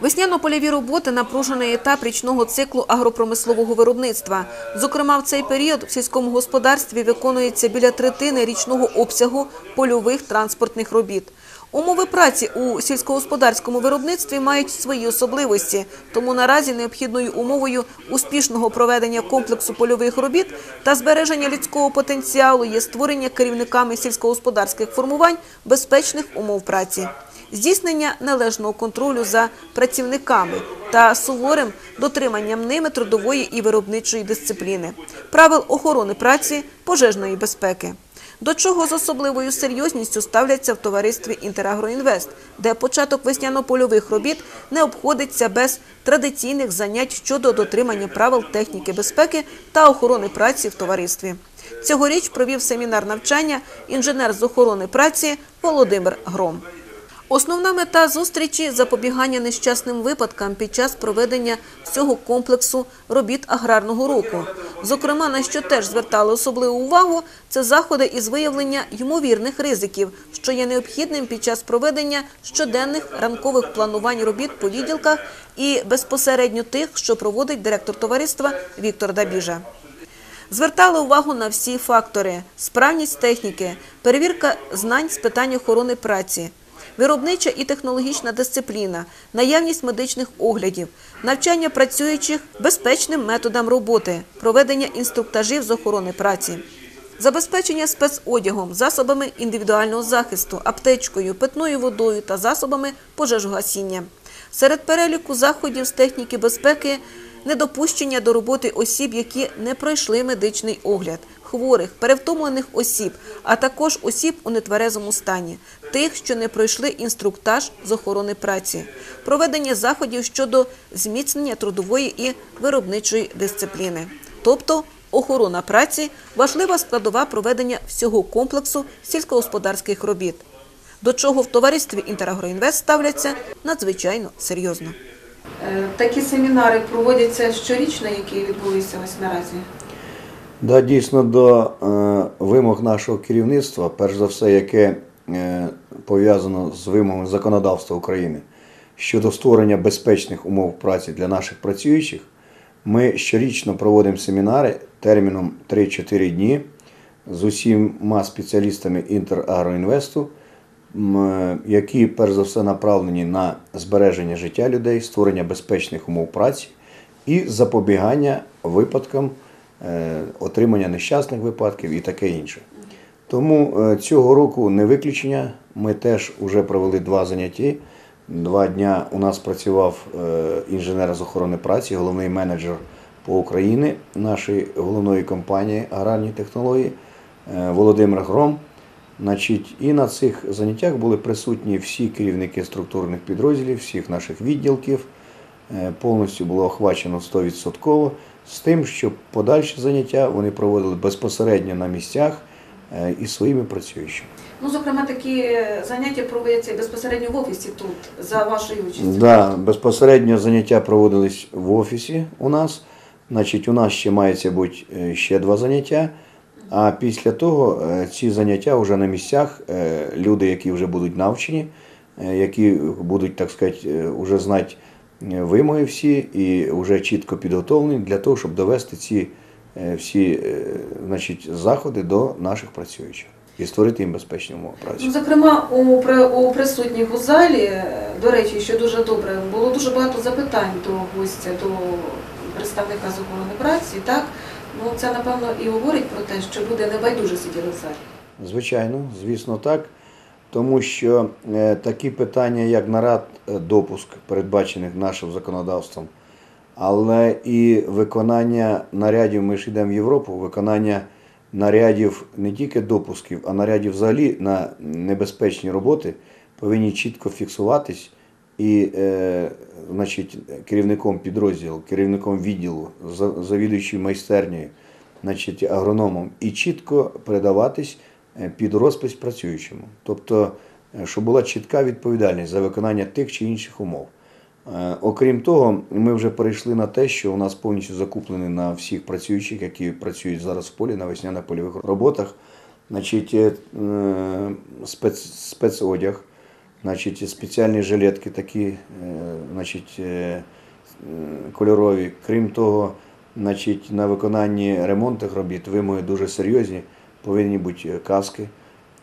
Весняно-польові роботи – напружений етап річного циклу агропромислового виробництва. Зокрема, в цей період в сільському господарстві виконується біля третини річного обсягу польових транспортних робіт. Умови праці у сільськогосподарському виробництві мають свої особливості, тому наразі необхідною умовою успішного проведення комплексу польових робіт та збереження людського потенціалу є створення керівниками сільськогосподарських формувань безпечних умов праці здійснення належного контролю за працівниками та суворим дотриманням ними трудової і виробничої дисципліни, правил охорони праці, пожежної безпеки. До чого з особливою серйозністю ставляться в товаристві «Інтерагроінвест», де початок весняно-польових робіт не обходиться без традиційних занять щодо дотримання правил техніки безпеки та охорони праці в товаристві. Цьогоріч провів семінар навчання інженер з охорони праці Володимир Гром. Основна мета зустрічі – запобігання нещасним випадкам під час проведення всього комплексу робіт аграрного року. Зокрема, на що теж звертали особливу увагу, це заходи із виявлення ймовірних ризиків, що є необхідним під час проведення щоденних ранкових планувань робіт по відділках і безпосередньо тих, що проводить директор товариства Віктор Дабіжа. Звертали увагу на всі фактори: справність техніки, перевірка знань з питань охорони праці, виробнича і технологічна дисципліна, наявність медичних оглядів, навчання працюючих безпечним методам роботи, проведення інструктажів з охорони праці. Забезпечення спецодягом, засобами індивідуального захисту, аптечкою, питною водою та засобами пожежогасіння. Серед переліку заходів з техніки безпеки недопущення до роботи осіб, які не пройшли медичний огляд, хворих, перевтомлених осіб, а також осіб у нетверезому стані, тих, що не пройшли інструктаж з охорони праці, проведення заходів щодо зміцнення трудової і виробничої дисципліни, тобто охорона праці важлива складова проведення всього комплексу сільськогосподарських робіт. До чого в товаристві «Інтерагроінвест» ставляться надзвичайно серйозно. Е, Такі семінари проводяться щорічно, які відбулися ось наразі. Да, дійсно до е, вимог нашого керівництва, перш за все, яке е, пов'язано з вимогами законодавства України щодо створення безпечних умов праці для наших працюючих, ми щорічно проводимо семінари терміном 3-4 дні з усіма спеціалістами Інтерагроінвесту, які перш за все направлені на збереження життя людей, створення безпечних умов праці і запобігання випадкам е, отримання нещасних випадків і таке інше. Тому е, цього року не виключення. Ми теж вже провели два заняття. Два дня у нас працював е, інженер з охорони праці, головний менеджер по Україні нашої головної компанії аграрні технології е, Володимир Гром. Значить, і на цих заняттях були присутні всі керівники структурних підрозділів, всіх наших відділків. Е, Повністю було охвачено 100% з тим, що подальші заняття вони проводили безпосередньо на місцях е, із своїми працюючими. Ну, зокрема, такі заняття проводяться безпосередньо в офісі тут, за вашою участю. Да, безпосередньо заняття проводились в офісі у нас. Значить, у нас ще мається бути е, ще два заняття. А після того е, ці заняття вже на місцях, е, люди, які вже будуть навчені, е, які будуть, так сказати, вже знати вимоги всі і вже чітко підготовлені для того, щоб довести ці всі значить, заходи до наших працюючих і створити їм безпечні умови праці. Ну, зокрема, у, у присутніх у залі, до речі, що дуже добре, було дуже багато запитань до гостя, до представника з праці. Так? Ну, це, напевно, і говорить про те, що люди не байдуже сиділи в залі. Звичайно, звісно, так. Тому що е, такі питання, як нарад е, допуск, передбачених нашим законодавством, але і виконання нарядів, ми ж йдемо в Європу, виконання нарядів не тільки допусків, а нарядів взагалі на небезпечні роботи повинні чітко фіксуватись. І е, значить, керівником підрозділу, керівником відділу, за- завідуючим майстернею, значить, агрономом, і чітко передаватись е, під розпис працюючому. Тобто, е, щоб була чітка відповідальність за виконання тих чи інших умов. Е, Окрім того, ми вже перейшли на те, що у нас повністю закуплені на всіх працюючих, які працюють зараз в полі на весняно-польових роботах, значить, спец, спецодяг, значить, спеціальні жилетки такі, е, значить, е, кольорові. Крім того, значить, на виконанні ремонтних робіт вимоги дуже серйозні, повинні бути каски.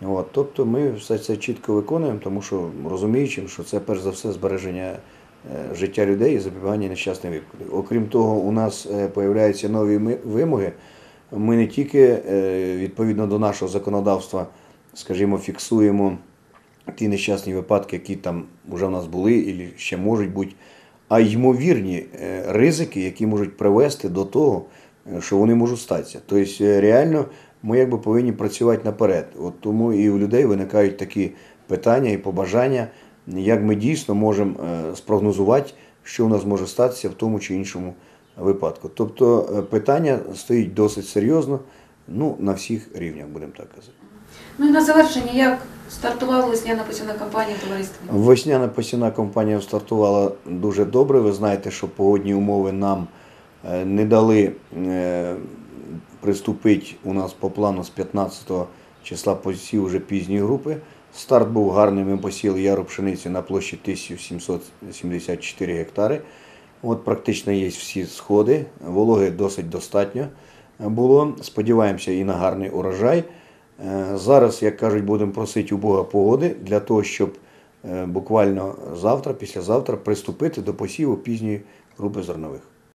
От, тобто ми все це чітко виконуємо, тому що розуміючи, що це перш за все збереження е, життя людей і запобігання нещасних випадків. Окрім того, у нас появляються нові вимоги. Ми не тільки відповідно до нашого законодавства, скажімо, фіксуємо ті нещасні випадки, які там вже в нас були і ще можуть бути, а ймовірні е, ризики, які можуть привести до того, е, що вони можуть статися. Тобто, е, реально, ми якби повинні працювати наперед. От тому і у людей виникають такі питання і побажання, як ми дійсно можемо спрогнозувати, що у нас може статися в тому чи іншому випадку. Тобто питання стоїть досить серйозно, ну, на всіх рівнях, будемо так казати. Ну і на завершення, як стартувала весняна посівна кампанія товариства? Весняна посівна кампанія стартувала дуже добре. Ви знаєте, що погодні умови нам е, не дали е, приступити у нас по плану з 15 числа посів вже пізні групи. Старт був гарний, ми посіли яру пшениці на площі 1774 гектари. От практично є всі сходи, вологи досить достатньо було. Сподіваємося і на гарний урожай. Е, Зараз, як кажуть, будемо просити у Бога погоди для того, щоб е, буквально завтра, післязавтра приступити до посіву пізньої групи зернових.